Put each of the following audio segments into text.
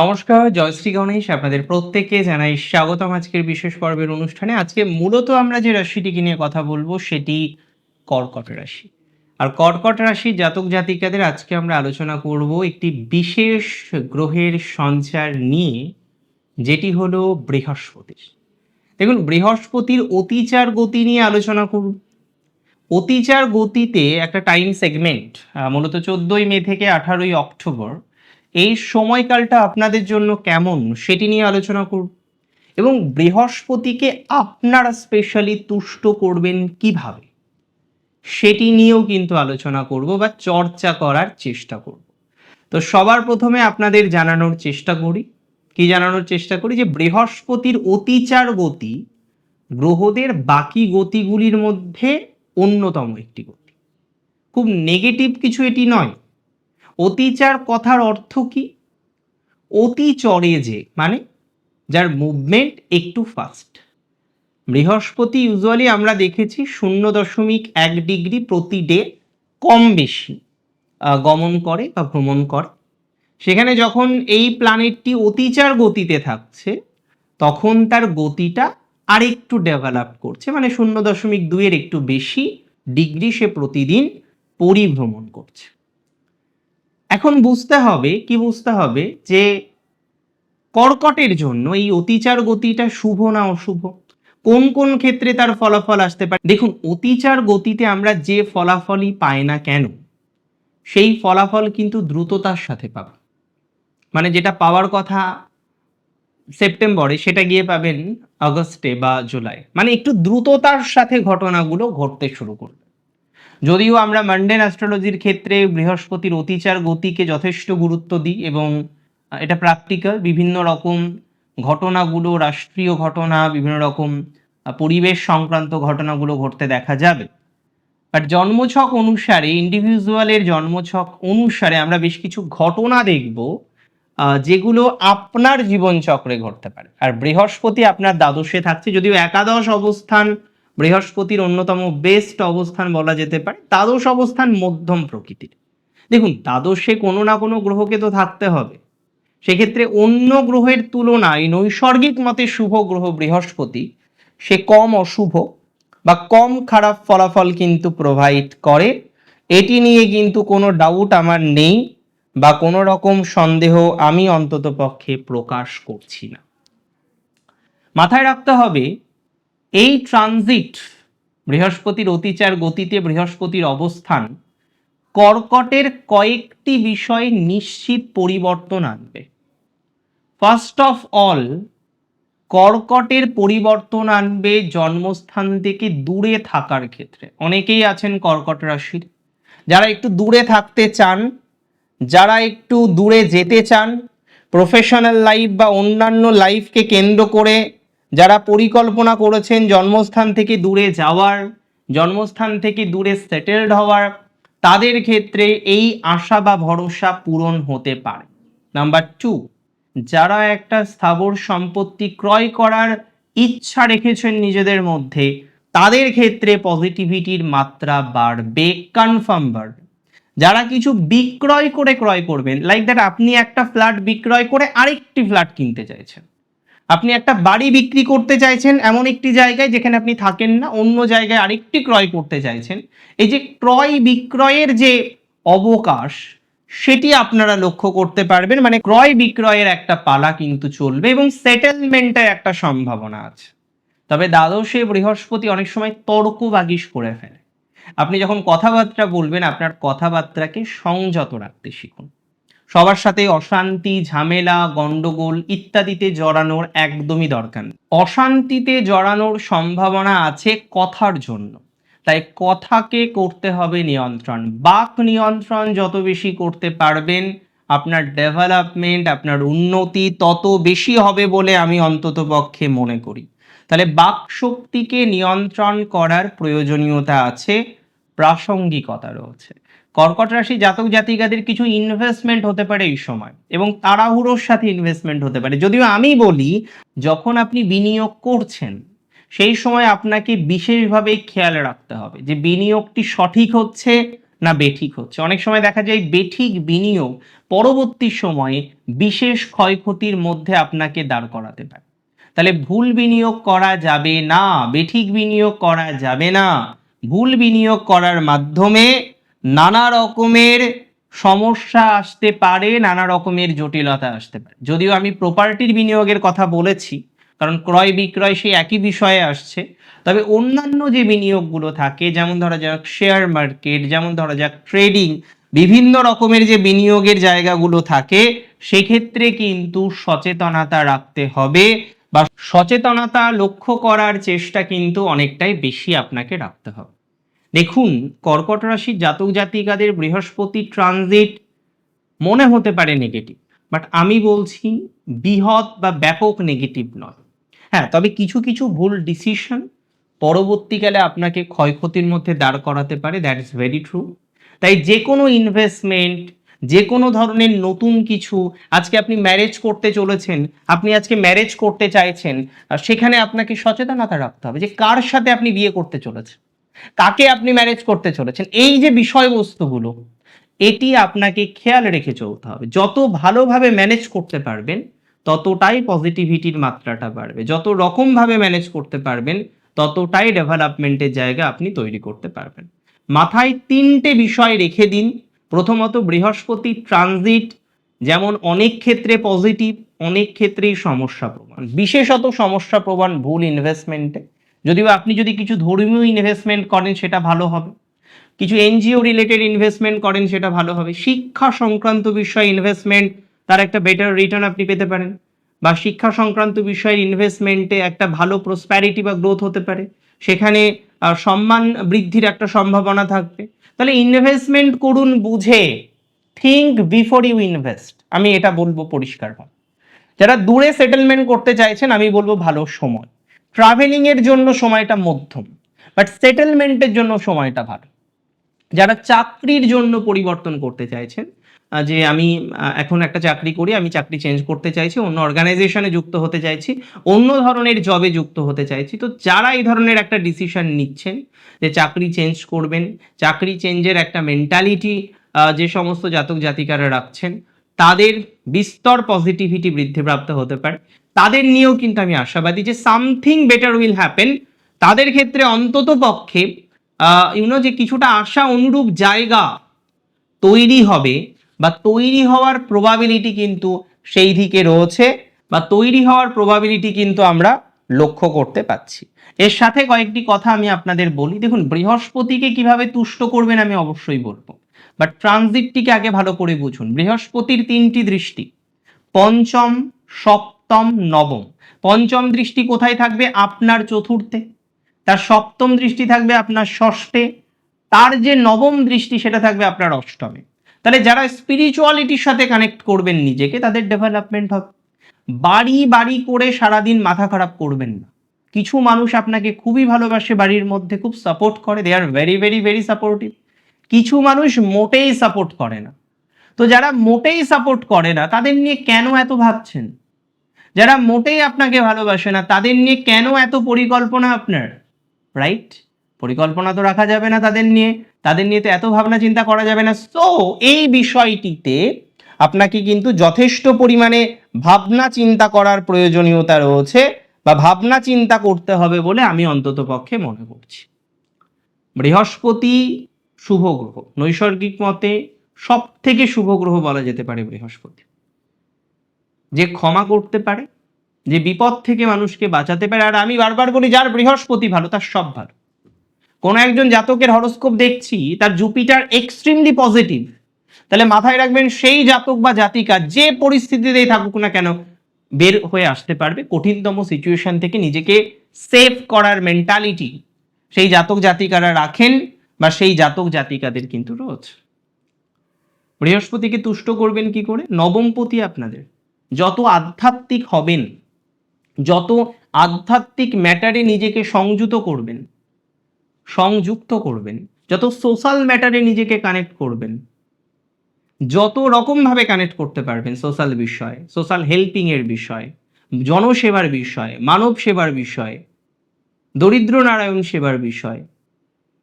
নমস্কার, জয়শ্রী গণেশ, আপনাদের প্রত্যেককে জানাই স্বাগতম আজকের বিশেষ পর্বের অনুষ্ঠানে। আজকে মূলত আমরা যে রাশিটিকে নিয়ে কথা বলব সেটি কর্কট রাশি। আর কর্কট রাশির জাতক জাতিকাদের আজকে আমরা আলোচনা করব একটি বিশেষ গ্রহের সঞ্চার নিয়ে, যেটি হলো বৃহস্পতির দেখুন, বৃহস্পতির অতিচার গতি নিয়ে আলোচনা করব। অতিচার গতিতে একটা টাইম সেগমেন্ট মূলত চোদ্দোই মে থেকে আঠারোই অক্টোবর এই সময়কালটা আপনাদের জন্য কেমন সেটি নিয়ে আলোচনা করব। এবং বৃহস্পতিকে আপনারা স্পেশালি তুষ্ট করবেন কীভাবে? সেটি নিয়েও কিন্তু আলোচনা করব বা চর্চা করার চেষ্টা করব। তো সবার প্রথমে আপনাদের জানানোর চেষ্টা করি। কি জানানোর চেষ্টা করি? যে বৃহস্পতির অতিচার গতি গ্রহদের বাকি গতিগুলির মধ্যে অন্যতম একটি গতি। খুব নেগেটিভ কিছু এটি নয়। অতিচার কথার অর্থ কি? অতি চড়ে যে মানে যার মুভমেন্ট একটু ফাস্ট বৃহস্পতি ইউজুয়ালি আমরা দেখেছি শূন্য দশমিক এক ডিগ্রি প্রতি ডে কম বেশি গমন করে বা ভ্রমণ করে। সেখানে যখন এই প্ল্যানেটটি অতিচার গতিতে থাকছে, তখন তার গতিটা আরেকটু ডেভেলপ করছে মানে শূন্য দশমিক দুইয়ের একটু বেশি ডিগ্রি সে প্রতিদিন পরিভ্রমণ করছে। এখন বুঝতে হবে, কি বুঝতে হবে? যে কর্কটের জন্য এই অতিচার গতিটা শুভ না অশুভ? কোন কোন ক্ষেত্রে তার ফলাফল আসতে পারে? দেখুন, অতিচার গতিতে আমরা যে ফলাফলই পাই না কেন, সেই ফলাফল কিন্তু দ্রুততার সাথে পাব। মানে যেটা পাওয়ার কথা সেপ্টেম্বরে, সেটা গিয়ে পাবেন আগস্টে বা জুলাই। মানে একটু দ্রুততার সাথে ঘটনাগুলো ঘটতে শুরু করবে। যদিও আমরা মান্ডেন অ্যাস্ট্রোলজির ক্ষেত্রে বৃহস্পতির অতিচার গতিকে যথেষ্ট গুরুত্ব দিই এবং এটা প্র্যাকটিক্যাল বিভিন্ন রকম ঘটনাগুলো, রাষ্ট্রীয় ঘটনা, বিভিন্ন রকম পরিবেশ সংক্রান্ত ঘটনাগুলো ঘটতে দেখা যাবে। বাট জন্মছক অনুসারে ইন্ডিভিজুয়ালের জন্মছক অনুসারে আমরা বেশ কিছু ঘটনা দেখব যেগুলো আপনার জীবনচক্রে ঘটতে পারে। আর বৃহস্পতি আপনার দ্বাদশে থাকছে, যদিও একাদশ অবস্থান বৃহস্পতির অন্যতম বেস্ট অবস্থান বলা যেতে পারে, দ্বাদশ অবস্থান মধ্যম প্রকৃতির। দেখুন, দ্বাদশে কোনো না কোনো গ্রহকে তো থাকতে হবে। সেক্ষেত্রে অন্য গ্রহের তুলনায় নৈসর্গিক মতে শুভ গ্রহ বৃহস্পতি, সে কম অশুভ বা কম খারাপ ফলাফল কিন্তু প্রোভাইড করে। এটি নিয়ে কিন্তু কোনো ডাউট আমার নেই বা কোনো রকম সন্দেহ আমি অন্তত পক্ষে প্রকাশ করছি না। মাথায় রাখতে হবে এই ট্রানজিট বৃহস্পতির অতিচার গতিতে বৃহস্পতির অবস্থান কর্কটের কয়েকটি বিষয়ে নিশ্চিত পরিবর্তন আনবে। ফার্স্ট অফ অল কর্কটের পরিবর্তন আনবে জন্মস্থান থেকে দূরে থাকার ক্ষেত্রে। অনেকেই আছেন কর্কট রাশির। যারা একটু দূরে থাকতে চান, যারা একটু দূরে যেতে চান প্রফেশনাল লাইফ বা অন্যান্য লাইফকে কেন্দ্র করে যারা পরিকল্পনা করেছেন জন্মস্থান থেকে দূরে যাওয়ার, জন্মস্থান থেকে দূরে সেটেলড হওয়ার, তাদের ক্ষেত্রে এই আশা বা ভরসা পূরণ হতে পারে। নাম্বার টু যারা একটা স্থাবর সম্পত্তি ক্রয় করার ইচ্ছা রেখেছেন নিজেদের মধ্যে, তাদের ক্ষেত্রে পজিটিভিটির মাত্রা বাড়বে কনফার্ম বাড়বে যারা কিছু বিক্রয় করে ক্রয় করবেন লাইক দ্যাট আপনি একটা ফ্ল্যাট বিক্রয় করে আরেকটি ফ্ল্যাট কিনতে চাইছেন। আপনি একটা বাড়ি বিক্রি করতে চাইছেন এমন একটি জায়গায় যেখানে আপনি থাকেন না, অন্য জায়গায় আরেকটি ক্রয় করতে চাইছেন, এই যে ক্রয় বিক্রয়ের যে অবকাশ, সেটি আপনারা লক্ষ্য করতে পারবেন মানে ক্রয় বিক্রয়ের একটা পালা কিন্তু চলবে এবং সেটেলমেন্টের একটা সম্ভাবনা আছে। তবে দ্বাদশে বৃহস্পতি অনেক সময় তর্ক বাগিশ করে ফেলে। আপনি যখন কথাবার্তা বলবেন, আপনার কথাবার্তাকে সংযত রাখতে শিখুন। সবার সাথে অশান্তি, ঝামেলা, গন্ডগোল ইত্যাদিতে জড়ানোর একদমই দরকার অশান্তিতে জড়ানোর সম্ভাবনা আছে কথার জন্য। তাই কথাকে করতে হবে নিয়ন্ত্রণ। বাক নিয়ন্ত্রণ যত বেশি করতে পারবেন, আপনার ডেভেলপমেন্ট, আপনার উন্নতি তত বেশি হবে বলে আমি অন্তত পক্ষে মনে করি। তাহলে বাক শক্তিকে নিয়ন্ত্রণ করার প্রয়োজনীয়তা আছে, প্রাসঙ্গিকতা রয়েছে। কর্কট রাশি জাতক জাতিকাদের কিছু ইনভেস্টমেন্ট হতে পারে এই সময় এবং তাড়াহুড়োর সাথে ইনভেস্টমেন্ট হতে পারে। যদিও আমি বলি, যখন আপনি বিনিয়োগ করছেন, সেই সময় আপনাকে বিশেষভাবে খেয়াল রাখতে হবে যে বিনিয়োগটি সঠিক হচ্ছে না বেঠিক হচ্ছে। অনেক সময় দেখা যায় বেঠিক বিনিয়োগ পরবর্তী সময়ে বিশেষ ক্ষয়ক্ষতির মধ্যে আপনাকে দাঁড় করাতে পারে। তাহলে ভুল বিনিয়োগ করা যাবে না, বেঠিক বিনিয়োগ করা যাবে না। ভুল বিনিয়োগ করার মাধ্যমে নানা রকমের সমস্যা আসতে পারে, নানা রকমের জটিলতা আসতে পারে। যদিও আমি প্রপার্টির বিনিয়োগের কথা বলেছি, কারণ ক্রয় বিক্রয় সেই একই বিষয়ে আসছে। তবে অন্যান্য যে বিনিয়োগগুলো থাকে, যেমন ধরা যাক শেয়ার মার্কেট যেমন ধরা যাক ট্রেডিং বিভিন্ন রকমের যে বিনিয়োগের জায়গাগুলো থাকে, সেক্ষেত্রে কিন্তু সচেতনতা রাখতে হবে বা সচেতনতা লক্ষ্য করার চেষ্টা কিন্তু অনেকটাই বেশি আপনাকে রাখতে হবে। দেখুন, কর্কট রাশির জাতক জাতিকাদের বৃহস্পতি ট্রানজিট মনে হতে পারে নেগেটিভ বাট আমি বলছি বৃহৎ বা ব্যাপক নেগেটিভ নয়। হ্যাঁ তবে কিছু কিছু ভুল ডিসিশন পরবর্তীকালে আপনাকে ক্ষয়ক্ষতির মধ্যে দাঁড় করাতে পারে দ্যাট ইজ ভেরি ট্রু তাই যে কোনো ইনভেস্টমেন্ট যে কোনো ধরনের নতুন কিছু, আজকে আপনি ম্যারেজ করতে চলেছেন, আপনি আজকে ম্যারেজ করতে চাইছেন সেখানে আপনাকে সচেতনতা রাখতে হবে যে কার সাথে আপনি বিয়ে করতে চলেছেন। কাকে আপনি ম্যানেজ করতে চলেছেন? এই যে বিষয়বস্তুগুলো, এটি আপনাকে খেয়াল রেখে চলতে হবে। যত ভালোভাবে ম্যানেজ করতে পারবেন, ততটাই পজিটিভিটির মাত্রাটা বাড়বে। যত রকমভাবে ম্যানেজ করতে পারবেন, ততটাই ডেভেলপমেন্টের জায়গা আপনি তৈরি করতে পারবেন। মাথায় তিনটে বিষয় রেখে দিন। প্রথমত, বৃহস্পতি ট্রানজিট যেমন অনেক ক্ষেত্রে পজিটিভ অনেক ক্ষেত্রেই সমস্যা প্রমাণ বিশেষত সমস্যা প্রমাণ ভুল ইনভেস্টমেন্টে যদিও আপনি যদি কিছু ধর্মীয় ইনভেস্টমেন্ট করেন, সেটা ভালো হবে। কিছু এনজিও রিলেটেড ইনভেস্টমেন্ট করেন, সেটা ভালো হবে। শিক্ষা সংক্রান্ত বিষয়ে ইনভেস্টমেন্ট তার একটা বেটার রিটার্ন আপনি পেতে পারেন। বা শিক্ষা সংক্রান্ত বিষয়ের ইনভেস্টমেন্টে একটা ভালো প্রসপ্যারিটি বা গ্রোথ হতে পারে। সেখানে সম্মান বৃদ্ধির একটা সম্ভাবনা থাকবে। তাহলে ইনভেস্টমেন্ট করুন বুঝে। থিঙ্ক বিফোর ইউ ইনভেস্ট আমি এটা বলব পরিষ্কারভাবে। যারা দূরে সেটেলমেন্ট করতে চাইছেন, আমি বলব ভালো সময়। ট্রাভেলিং এর জন্য সময়টা মধ্যম বাট সেটেলমেন্টের জন্য সময়টা ভালো। যারা চাকরির জন্য পরিবর্তন করতে চাইছেন যে আমি এখন একটা চাকরি করি, আমি চাকরি চেঞ্জ করতে চাইছি, অন্য অর্গানাইজেশনে যুক্ত হতে চাইছি, অন্য ধরনের জবে যুক্ত হতে চাইছি, তো যারা এই ধরনের একটা ডিসিশন নিচ্ছেন, যে চাকরি চেঞ্জ করবেন, চাকরি চেঞ্জের একটা মেন্টালিটি যে সমস্ত জাতক জাতিকারা রাখছেন, তাদের বিস্তর পজিটিভিটি বৃদ্ধিপ্রাপ্ত হতে পারে। তাদের নিয়েও কিন্তু আমি আশাবাদী যে সামথিং বেটার উইল হ্যাপেন তাদের ক্ষেত্রে অন্তত পক্ষে ইউনো যে কিছুটা আশা অনুরূপ জায়গা তৈরি হবে বা তৈরি হওয়ার প্রবাবিলিটি কিন্তু সেই দিকে রয়েছে বা তৈরি হওয়ার প্রবাবিলিটি কিন্তু আমরা লক্ষ্য করতে পাচ্ছি এর সাথে কয়েকটি কথা আমি আপনাদের বলি। দেখুন, বৃহস্পতিকে কীভাবে তুষ্ট করবেন আমি অবশ্যই বলব। বাট ট্রানজিটটিকে আগে ভালো করে বুঝুন। বৃহস্পতির তিনটি দৃষ্টি। পঞ্চম সপ্তম নবম। পঞ্চম দৃষ্টি কোথায় থাকবে? আপনার চতুর্থে। তার সপ্তম দৃষ্টি থাকবে আপনার ষষ্ঠে। তার যে নবম দৃষ্টি, সেটা থাকবে আপনার অষ্টমে। তাহলে যারা স্পিরিচুয়ালিটির সাথে কানেক্ট করবেন নিজেকে, তাদের ডেভেলপমেন্ট হবে। বাড়ি বাড়ি করে সারাদিন মাথা খারাপ করবেন না। কিছু মানুষ আপনাকে খুবই ভালোবাসে বাড়ির মধ্যে, খুব সাপোর্ট করে। They are very very very supportive কিছু মানুষ মোটেই সাপোর্ট করে না। তো যারা মোটেই সাপোর্ট করে না, তাদের নিয়ে কেন এত ভাবছেন? যারা মোটেই আপনাকে ভালোবাসে না, তাদের নিয়ে কেন এত পরিকল্পনা আপনার? রাইট পরিকল্পনা তো রাখা যাবে না তাদের নিয়ে। তাদের নিয়ে তো এত ভাবনা চিন্তা করা যাবে না। সো এই বিষয়টিতে আপনাকে কিন্তু যথেষ্ট পরিমাণে ভাবনা চিন্তা করার প্রয়োজনীয়তা রয়েছে বা ভাবনা চিন্তা করতে হবে বলে আমি অন্তত পক্ষে মনে করছি। বৃহস্পতি শুভ গ্রহ। নৈসর্গিক মতে সব থেকে শুভ গ্রহ বলা যেতে পারে বৃহস্পতি। যে ক্ষমা করতে পারে, যে বিপদ থেকে মানুষকে বাঁচাতে পারে, আর আমি বারবার বলি যার বৃহস্পতি ভালো, তার সব ভালো। কোনো একজন জাতকের হরস্কোপ দেখছি, তার জুপিটার এক্সট্রিমলি পজিটিভ তাহলে মাথায় রাখবেন, সেই জাতক বা জাতিকা যে পরিস্থিতিতেই থাকুক না কেন, বের হয়ে আসতে পারবে, কঠিনতম সিচুয়েশন থেকে নিজেকে সেভ করার মেন্টালিটি সেই জাতক জাতিকারা রাখেন, বা সেই জাতক জাতিকাদের কিন্তু রোজ। বৃহস্পতিকে তুষ্ট করবেন কি করে? নবমপতি আপনাদের। যত আধ্যাত্মিক হবেন, যত আধ্যাত্মিক ম্যাটারে নিজেকে সংযুত করবেন, সংযুক্ত করবেন, যত সোশ্যাল ম্যাটারে নিজেকে কানেক্ট করবেন, যত রকমভাবে কানেক্ট করতে পারবেন সোশ্যাল বিষয়, সোশ্যাল হেল্পিং এর বিষয়, জনসেবার বিষয় মানব সেবার বিষয়, দরিদ্র নারায়ণ সেবার বিষয়,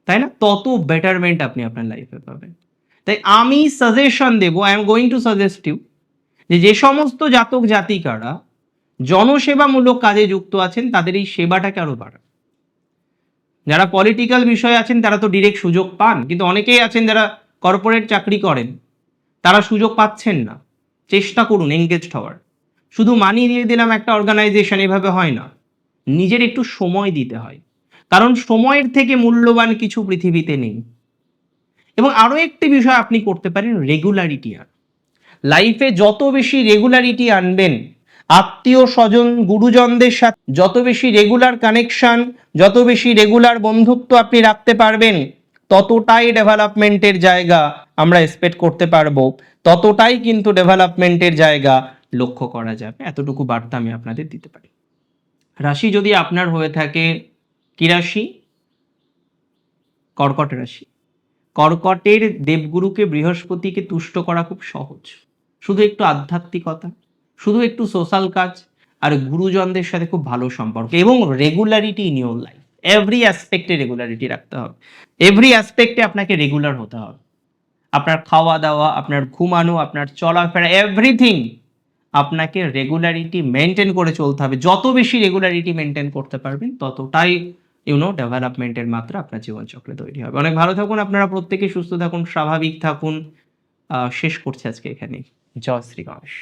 তাই না? তত বেটারমেন্ট আপনি আপনার লাইফে পাবেন। তাই আমি suggestion Dev I am going to suggest you যে যে সমস্ত জাতক জাতিকারা জনসেবামূলক কাজে যুক্ত আছেন, তাদের এই সেবাটাকে আরও বাড়ান। যারা পলিটিক্যাল বিষয়ে আছেন, তারা তো ডিরেক্ট সুযোগ পান, কিন্তু অনেকেই আছেন যারা কর্পোরেট চাকরি করেন, তারা সুযোগ পাচ্ছেন না। চেষ্টা করুন এঙ্গেজড হওয়ার। শুধু মানি দিয়ে দিলাম একটা অর্গানাইজেশন এভাবে হয় না। নিজের একটু সময় দিতে হয়। কারণ সময়ের থেকে মূল্যবান কিছু পৃথিবীতে নেই। এবং আরও একটি বিষয় আপনি করতে পারেন রেগুলারিটি আর লাইফে যত বেশি রেগুলারিটি আনবেন, আত্মীয় স্বজন, গুরুজনদের সাথে যত বেশি রেগুলার কানেকশন যত বেশি রেগুলার বন্ধুত্ব আপনি রাখতে পারবেন, ততটাই ডেভেলপমেন্টের জায়গা আমরা এক্সপেক্ট করতে পারব। ততটাই কিন্তু ডেভেলপমেন্টের জায়গা লক্ষ্য করা যাবে। এতটুকু বার্তা আমি আপনাদের দিতে পারি। রাশি যদি আপনার হয়ে থাকে, কি রাশি? কর্কট রাশি। কর্কটের দেবগুরুকে বৃহস্পতিকে তুষ্ট করা খুব সহজ। শুধু একটু আধ্যাত্মিকতা, শুধু একটু সোশ্যাল কাজ আর গুরুজনদের সাথে খুব ভালো সম্পর্ক এবং regularity in your life every অ্যাসপেক্টে regularity রাখতে হবে। এভরি অ্যাসপেক্টে আপনাকে রেগুলার হতে হবে। আপনার খাওয়া দাওয়া আপনার ঘুমানো, আপনার চলাফেরা এভরিথিং আপনাকে রেগুলারিটি মেনটেন করে চলতে হবে। যত বেশি রেগুলারিটি মেনটেন করতে পারবেন, ততটাই ইউনো ডেভেলপমেন্টের মাত্রা আপনার জীবনচক্রে তৈরি হবে। অনেক ভালো থাকুন, আপনারা প্রত্যেকে সুস্থ থাকুন, স্বাভাবিক থাকুন। শেষ করছে আজকে এখানে জয় শ্রী গণেশ